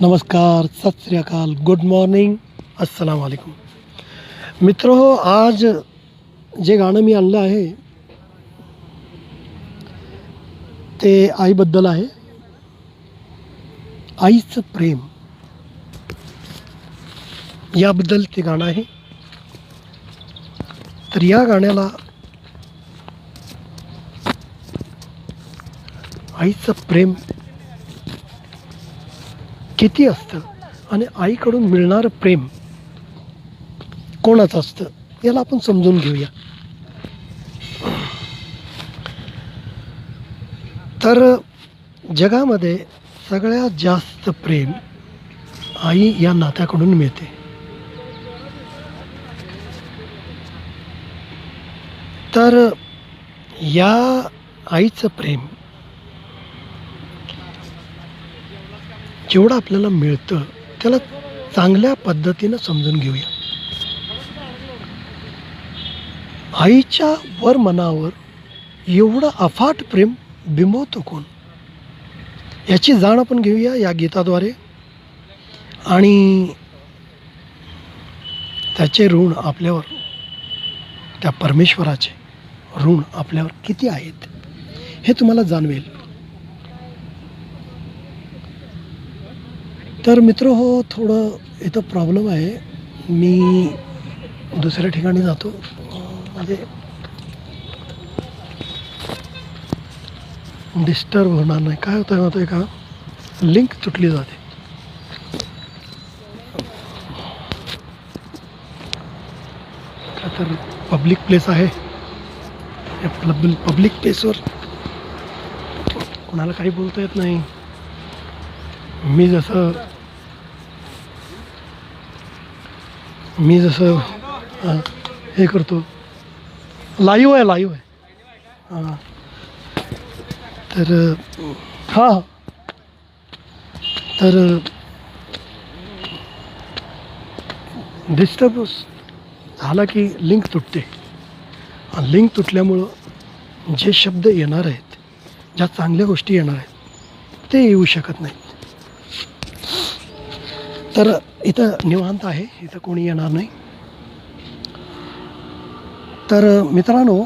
नमस्कार, सत श्री अकाल, good morning, अस्सलाम वालेकुम। मित्र, आज जे गाणं मी आणलं आहे, ते आईबद्दल आहे, आईचं प्रेम. याबद्दल ते गाणं आहे. तर या गाण्याला आईचं प्रेम किती असतं? आणि आईकडून मिळणारं प्रेम कोणाचं असतं? याला आपण समजून घेऊया. तर जगामध्ये सगळ्यात जास्त प्रेम आई या नात्याकडून मिळते. तर या आईचं प्रेम जेवढं आपल्याला मिळतं त्याला चांगल्या पद्धतीनं समजून घेऊया. आईच्या वर मनावर एवढं अफाट प्रेम बिंबवतो कोण? याची जाण आपण घेऊया या गीताद्वारे. आणि त्याचे ऋण आपल्यावर त्या परमेश्वराचे ऋण आपल्यावर किती आहेत हे तुम्हाला जाणवेल. तर मित्र हो थोडं इथं प्रॉब्लेम आहे. मी दुसऱ्या ठिकाणी जातो. म्हणजे डिस्टर्ब होणार नाही. काय होतं माहिती आहे का? लिंक तुटली जाते. का तर पब्लिक प्लेस आहे. या पब्लिक प्लेसवर कोणाला काही बोलता येत नाही. मी जसं मी जसं हे करतो. लाईव्ह आहे लाईव्ह आहे. हां. तर हां तर डिस्टर्ब झाला की लिंक तुटते. लिंक तुटल्यामुळं जे शब्द येणार आहेत ज्या चांगल्या गोष्टी येणार आहेत ते येऊ शकत नाहीत. तर इथं निवांत आहे. इथं कोणी येणार नाही. तर मित्रांनो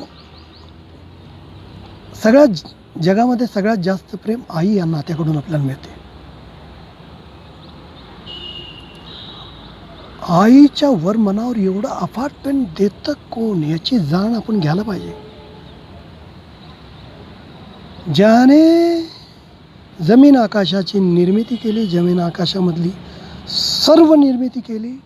सगळ्यात जगामध्ये सगळ्यात जास्त प्रेम आई या नात्याकडून आपल्याला मिळते. आईच्या वर मनावर एवढं अफाट देतं कोण? याची जाण आपण घ्यायला पाहिजे. ज्याने जमीन आकाशाची निर्मिती केली जमीन आकाशामधली सर्व निर्मिती केली.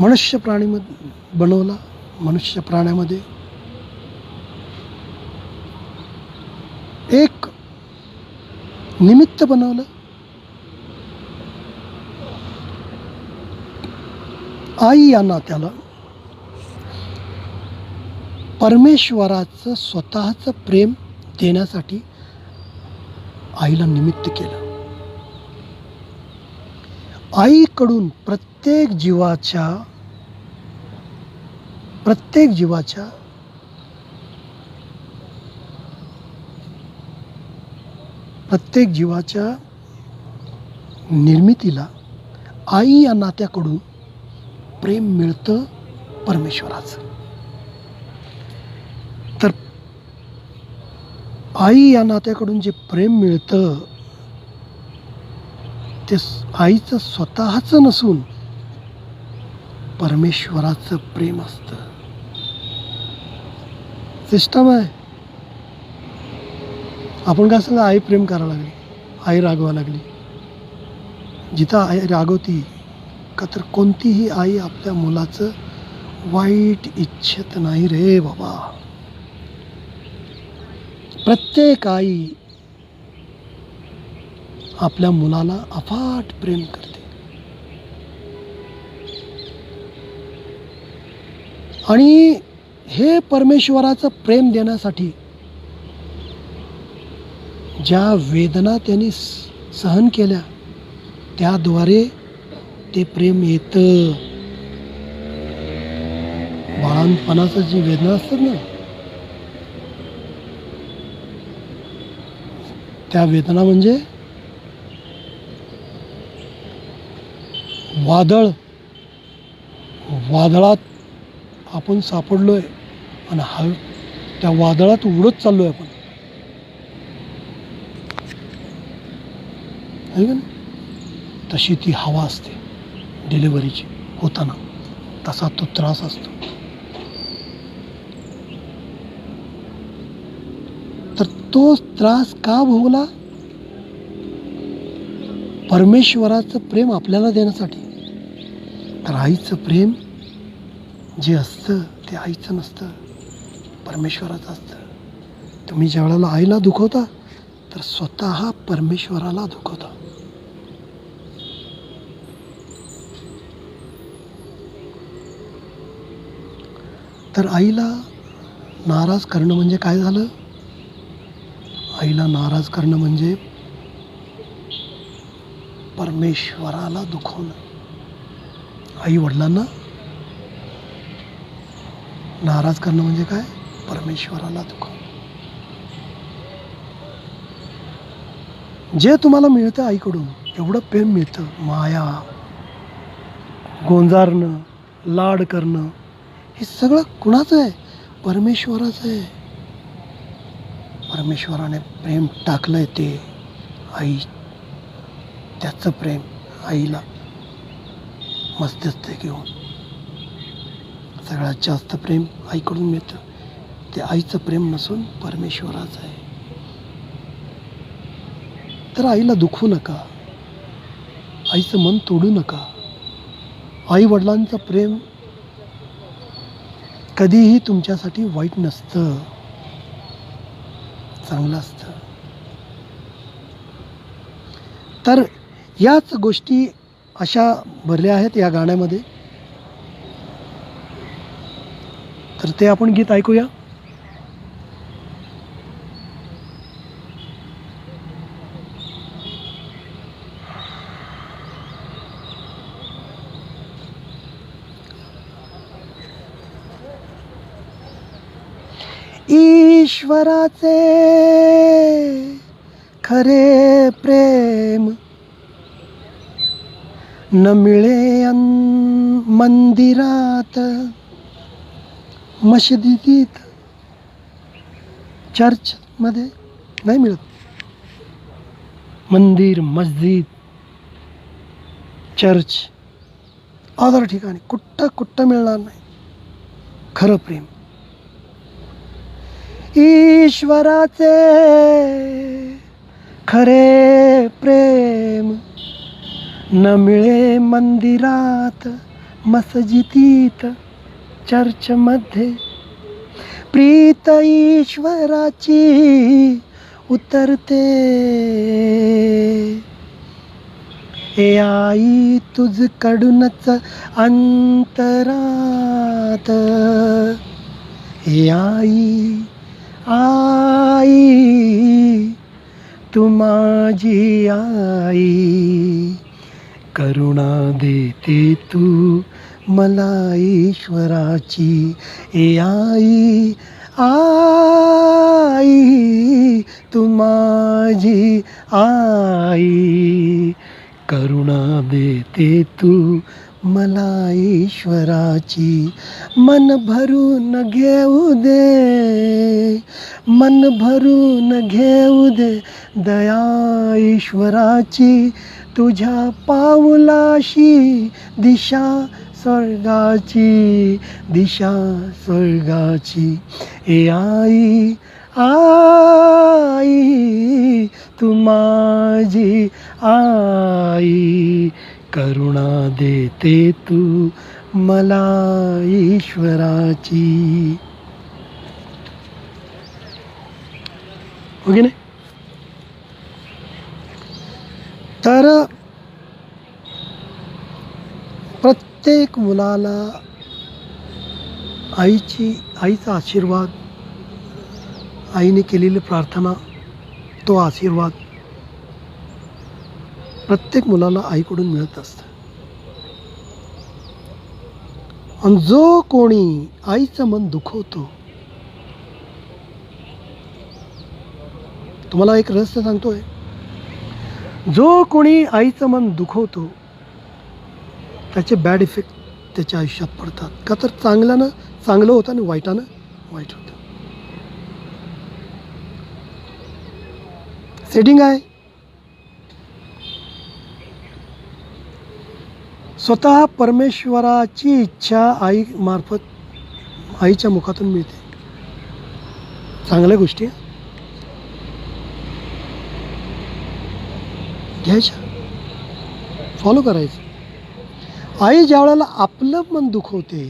मनुष्य प्राणीमध्ये बनवला मनुष्य प्राण्यामध्ये. एक निमित्त बनवलं. आई या नात्याला. परमेश्वराचं स्वतःचं प्रेम देण्यासाठी आईला निमित्त केलं. आईकडून प्रत्येक जीवाच्या प्रत्येक जीवाच्या प्रत्येक जीवाच्या निर्मितीला आई या नात्याकडून प्रेम मिळतं परमेश्वराचं. आई या नात्याकडून जे प्रेम मिळतं ते आईचं स्वतःचं नसून परमेश्वराचं प्रेम असतं. सिस्टम आहे. आपण काय सांगा आई प्रेम करायला लागली आई रागवा लागली. जिथं आई रागवती का तर कोणतीही आई आपल्या मुलाचं वाईट इच्छित नाही रे बाबा. प्रत्येक आई आपल्या मुलाला अफाट प्रेम करते. आणि हे परमेश्वराचं प्रेम देण्यासाठी ज्या वेदना त्यांनी स- सहन केल्या त्याद्वारे ते प्रेम येतं. बाळांपणाचं जी वेदना असतात ना त्या वेदना म्हणजे वादळ. वादळात आपण सापडलोय आणि हा त्या वादळात उडत चाललोय आपण. आहे का तशी ती हवा असते. डिलिव्हरीची होताना. तसा तो त्रास असतो तर तो त्रास का भोगला? परमेश्वराचं प्रेम आपल्याला देण्यासाठी. तर आईचं प्रेम जे असतं ते आईचं नसतं. परमेश्वराचं असतं. तुम्ही ज्या वेळेला आईला दुखवता तर स्वतः परमेश्वराला दुखवता. तर आईला नाराज करणं म्हणजे काय झालं? आईला नाराज करणं म्हणजे परमेश्वराला दुखवणं. आई वडिलांना नाराज करणं म्हणजे काय? परमेश्वराला दुखवणं. जे तुम्हाला मिळतं आईकडून एवढं प्रेम मिळतं. माया गोंजारणं लाड करणं हे सगळं कुणाचं आहे? परमेश्वराचं आहे. परमेश्वराने प्रेम टाकलं आहे ते आई. त्याचं प्रेम आईला मध्यस्थ घेऊन. सगळ्यात जास्त प्रेम आईकडून मिळतं. ते आईचं प्रेम नसून परमेश्वराचं आहे. तर आईला दुखू नका. आईचं मन तोडू नका. आई वडिलांचं प्रेम कधीही तुमच्यासाठी वाईट नसतं. चांगलं असतं. तर याच गोष्टी अशा भरल्या आहेत या गाण्यामध्ये. तर ते आपण गीत ऐकूया. ईश्वराचे खरे प्रेम. न मिळे अन मंदिरात मशिदीत चर्चमध्ये नाही मिळत. मंदिर मस्जिद चर्च अदर ठिकाणी कुठं कुठं मिळणार नाही. खरं प्रेम. ईश्वराचे खरे प्रेम न मिळे मंदिरात मस्जिदीत चर्चमध्ये. प्रीत ईश्वराची उतरते. हे आई तुझ कडूनच अंतरात. हे आई आई तू माझी आई. करुणा देते तू मला ईश्वराची. ए आई आई तू माझी आई. करुणा देते तू मला ईश्वराची मन भरून घेऊ दे. मन भरून घेऊ दे. दया ईश्वराची तुझ्या पाऊलाशी दिशा स्वर्गाची दिशा स्वर्गाची. ए आई आई तू माझी आई. करुणा देते तू मला ईश्वराची. हो की नाही? तर प्रत्येक मुलाला आईची आईचा आशीर्वाद आईने केलेली प्रार्थना तो आशीर्वाद प्रत्येक मुलाला आईकडून मिळत असतं. आणि जो कोणी आईचं मन दुखवतो तुम्हाला एक रहस्य सांगतोय. जो कोणी आईचं मन दुखवतो त्याचे बॅड इफेक्ट त्याच्या आयुष्यात पडतात. का तर चांगल्यानं चांगलं होतं आणि वाईटानं वाईट होतं. सेटिंग आहे. स्वतः परमेश्वराची इच्छा आई मार्फत आईच्या मुखातून मिळते. चांगल्या गोष्टी घ्यायच्या. फॉलो करायचं. आई ज्या वेळेला आपलं मन दुखवते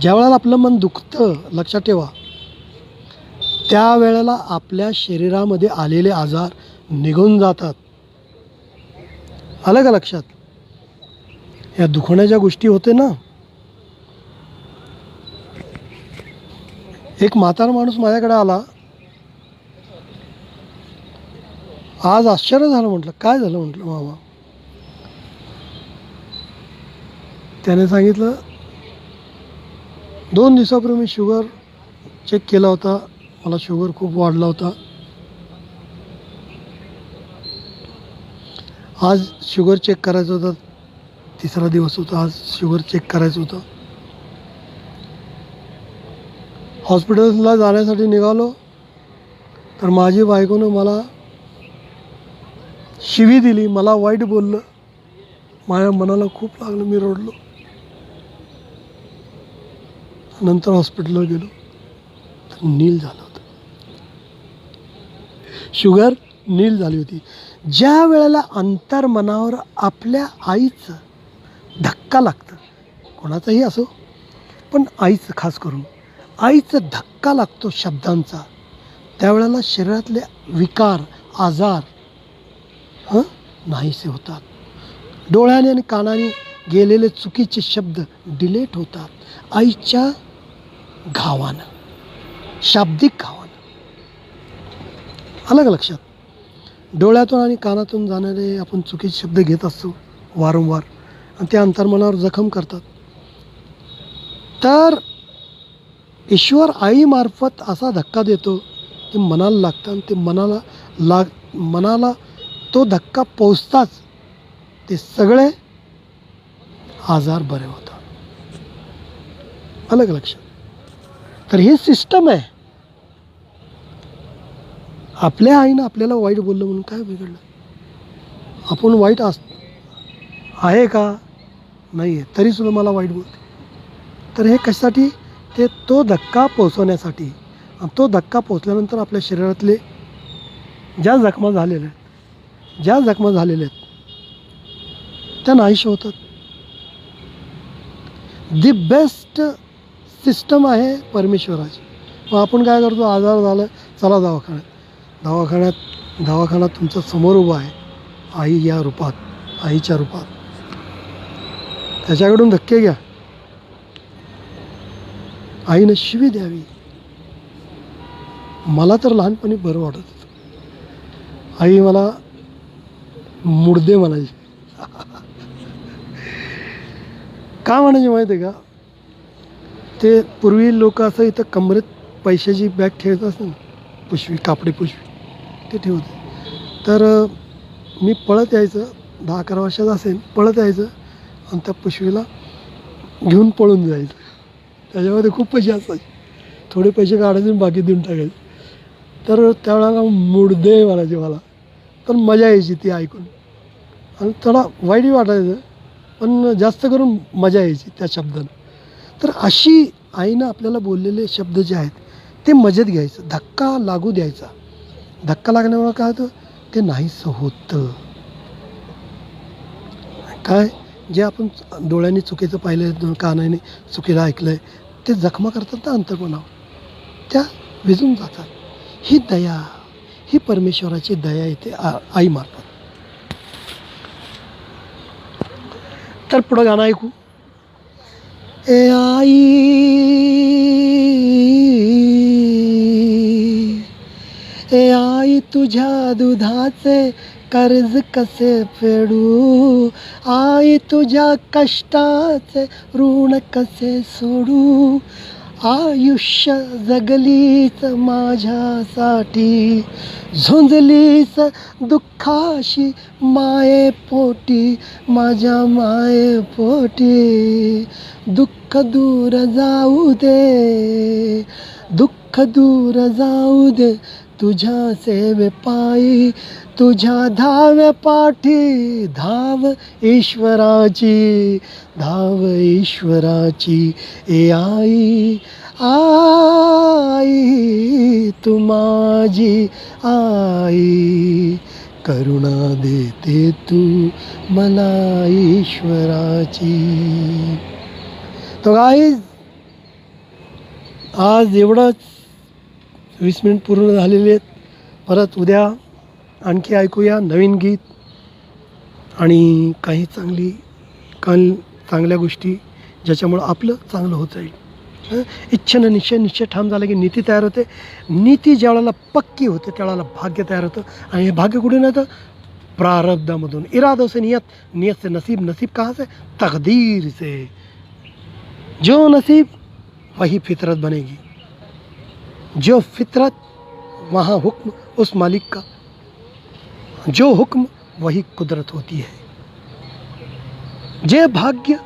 ज्या वेळेला आपलं मन दुखतं लक्षात ठेवा त्यावेळेला आपल्या शरीरामध्ये आलेले आजार निघून जातात. आलं का लक्षात? या दुखण्याच्या गोष्टी होते ना. एक म्हातारा माणूस माझ्याकडे आला. आज आश्चर्य झालं म्हटलं काय झालं म्हटलं मामा? त्याने सांगितलं दोन दिवसापूर्वी मी शुगर चेक केला होता. मला शुगर खूप वाढला होता. आज शुगर चेक करायचं होतं. तिसरा दिवस होता आज शुगर चेक करायचं होतं. हॉस्पिटलला जाण्यासाठी निघालो. तर माझी बायकोनं मला शिवी दिली मला वाईट बोललं. माझ्या मनाला खूप लागलं मी रडलो. नंतर हॉस्पिटलला गेलो. तर नील झालं होतं. शुगर नील झाली होती. ज्या वेळेला अंतर्मनावर आपल्या आईचं धक्का लागतं कोणाचंही असो पण आईचं खास करून आईचं धक्का लागतो शब्दांचा त्यावेळेला शरीरातले विकार आजार हं नाहीसे होतात. डोळ्याने आणि कानाने गेलेले चुकीचे शब्द डिलेट होतात. आईच्या घावानं शाब्दिक घावानं. आलं का लक्षात? डोळ्यातून आणि कानातून जाणारे आपण चुकीचे शब्द घेत असतो वारंवार. आणि ते अंतर्मनावर जखम करतात. तर ईश्वर आईमार्फत असा धक्का देतो की मनाला लागतं आणि ते मनाला लाग मनाला तो धक्का पोचताच ते सगळे आजार बरे होतात. अलग लक्षात तर हे सिस्टम आहे. आपल्या आईनं आपल्याला वाईट बोललं म्हणून काय बिघडलं? आपण वाईट अस आहे का? नाही आहे तरीसुद्धा मला वाईट बोलते. तर हे कशासाठी? ते तो धक्का पोचवण्यासाठी आणि तो धक्का पोचल्यानंतर आपल्या शरीरातले ज्या जखमा झालेल्या आहेत ज्या जखमा झालेल्या आहेत त्या नाहीशा होतात. दी बेस्ट सिस्टम आहे परमेश्वराची. मग आपण काय करतो? आजार झालं चला दवाखान्यात. दवाखान्यात दवाखाना तुमच्यासमोर उभा आहे. आई या रूपात आईच्या रूपात. त्याच्याकडून धक्के घ्या. आईनं शिवी द्यावी. मला तर लहानपणी बरं वाटत होतं. आई मला मुडदे म्हणायची. का म्हणायचे माहिती आहे का? ते पूर्वी लोक असं इथं कमरेत पैशाची बॅग ठेवत असते पुशवी कापडी पुशवी ते ठेवते. तर मी पळत यायचं दहा अकरा वर्षाचं असेल पळत यायचं आणि त्या पुशवीला घेऊन पळून जायचं. त्याच्यामध्ये खूप पैसे असायचे. थोडे पैसे काढायचे बाकी देऊन टाकायचे. तर त्यावेळेला मुडदे म्हणायचे मला पण मजा यायची ती ऐकून. आणि थोडा वाईटही वाटायचं पण जास्त करून मजा यायची त्या शब्दानं तर अशी आईनं आपल्याला बोललेले शब्द जे आहेत ते मजेत घ्यायचं धक्का लागू द्यायचा. धक्का लागण्यामुळं काय होतं? ते नाहीसं होतं. काय? जे आपण डोळ्यांनी चुकीचं पाहिलं कानाने चुकीचं ऐकलं आहे ते जखमा करतात ना अंतर्मनावर त्या विजून जातात. ही दया ही परमेश्वराची दया येते आ मारतात. तर पुढं गाणं ऐकू. ए आई आई तुझ्या दुधाचे कर्ज कसे फेडू? आई तुझ्या कष्टाचे ऋण कसे सोडू? आयुष्य जगलीच माझ्यासाठी झुंजलीच दुःखाशी माये पोटी माझ्या माये पोटी. दुःख दूर जाऊ दे दुःख दूर जाऊ दे तुझ्या सेवे पायी तुझ्या धाव्या पाठी धाव ईश्वराची धाव ईश्वराची. ए आई आई तू माझी आई. करुणा देते तू मला ईश्वराची. तो गाईज आज एवढंच. वीस मिनिट पूर्ण झालेले आहेत. परत उद्या आणखी ऐकूया नवीन गीत आणि काही चांगली काल चांगल्या गोष्टी ज्याच्यामुळं आपलं चांगलं होत जाईल. हं? इच्छेनं निश्चय निश्चय ठाम झाला की नीती तयार होते. नीती ज्या वेळेला पक्की होते त्यावेळेला भाग्य तयार होतं. आणि हे भाग्य कुठून येतं प्रारब्धामधून. इरादों से नियत नियत से नसीब नसीब कहाँ से? तकदीर से. जो नसीब वही फितरत बनेगी. जो फितरत वहाँ हुक्म उस मालिक का। जो हुक्म वही कुदरत होती है। जे भाग्य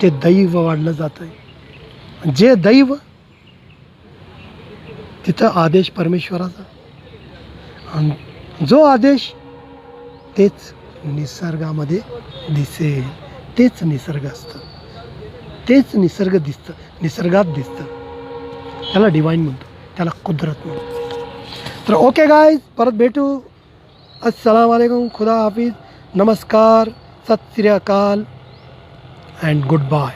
ते दैव वाढलं जातं आहे जे दैव तिथं आदेश परमेश्वराचा। आणि जो आदेश तेच निसर्गामध्ये दिसेल तेच निसर्ग असतं। तेच निसर्ग दिसतं निसर्गात दिसतं। त्याला डिवाईन म्हणतो. त्याला कुदरत म्हणतो. तर ओके गाय परत भेटू. असलाम वालेकुम खुदा हाफिज नमस्कार सत श्री अकाल अँड गुड बाय